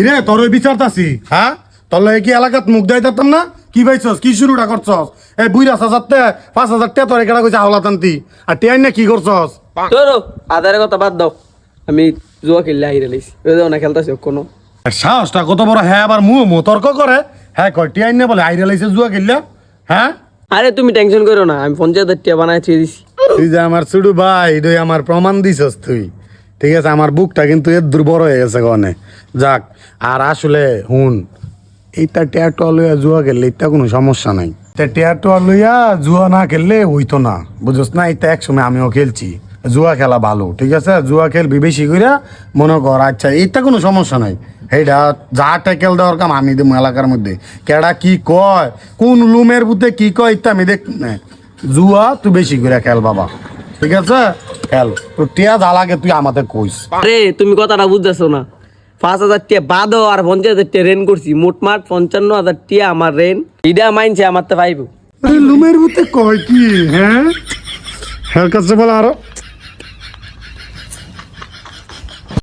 কিরে তোর ওই বিচারতাছি হ্যাঁ? তোর লগে কি এলাকাত মুখ দেয় দিতাম না? কি পাইছস? কি শুরুটা করছস? এই বুইরা হাজার তে পাঁচ হাজার তে তোর এখানে কইছে হাওলা তান্তি আর টিয়াই না কি করছস? তোর আধারের কথা বাদ দাও। আমি জুয়া খেললে আইরে লাইছি। ওই না খেলতেছি কোনো আর সাহসটা কত বড়? হ্যাঁ আবার মুহ মুহ তর্ক করে। হ্যাঁ কয় টিয়াই না বলে আইরে লাইছে জুয়া কিনলে হ্যাঁ? আরে তুমি টেনশন করো না। আমি পঞ্চায়েত টিয়া ছেড়ে দিছি। তুই যে আমার ছুডু ভাই এটাই আমার প্রমাণ দিছস তুই। ঠিক আছে, আমার বুকটা কিন্তু এর দুর্বল হয়ে গেছে গনে। যাক, আর আসলে হুন, এইটা টেয়ারটা লইয়া জুয়া খেললে এটা কোনো সমস্যা নাই। তা টেয়ারটা লইয়া জুয়া না খেললে হইতো না বুঝছ না? এটা একসময় আমিও খেলছি, জুয়া খেলা ভালো, ঠিক আছে? জুয়া খেলবি বেশি কইরা মনে কর আচ্ছা এইটা কোনো সমস্যা নাই। এইটা যা ট্যাকেল দেওয়ার কাম আমি দেবো এলাকার মধ্যে। কেডা কি কয়, কোন লুমের বুতে কি কয় ইত্যা আমি দেখ। জুয়া তুই বেশি করে খেল বাবা। ঠিক আছে? খেল। তো টিয়া জ্বালাকে তুই আমাদের কইস। আরে তুমি কথাটা বুঝতেছো না। পাঁচ হাজার টিয়া বাদ আর পঞ্চাশ হাজার টিয়া রেন করছি। মোটমাট পঞ্চান্ন হাজার টিয়া আমার রেন। ইডা মাইনছে আমার তো পাইব। লুমের মধ্যে কয় কি হ্যাঁ? হ্যাঁ কাছে বলা আরও।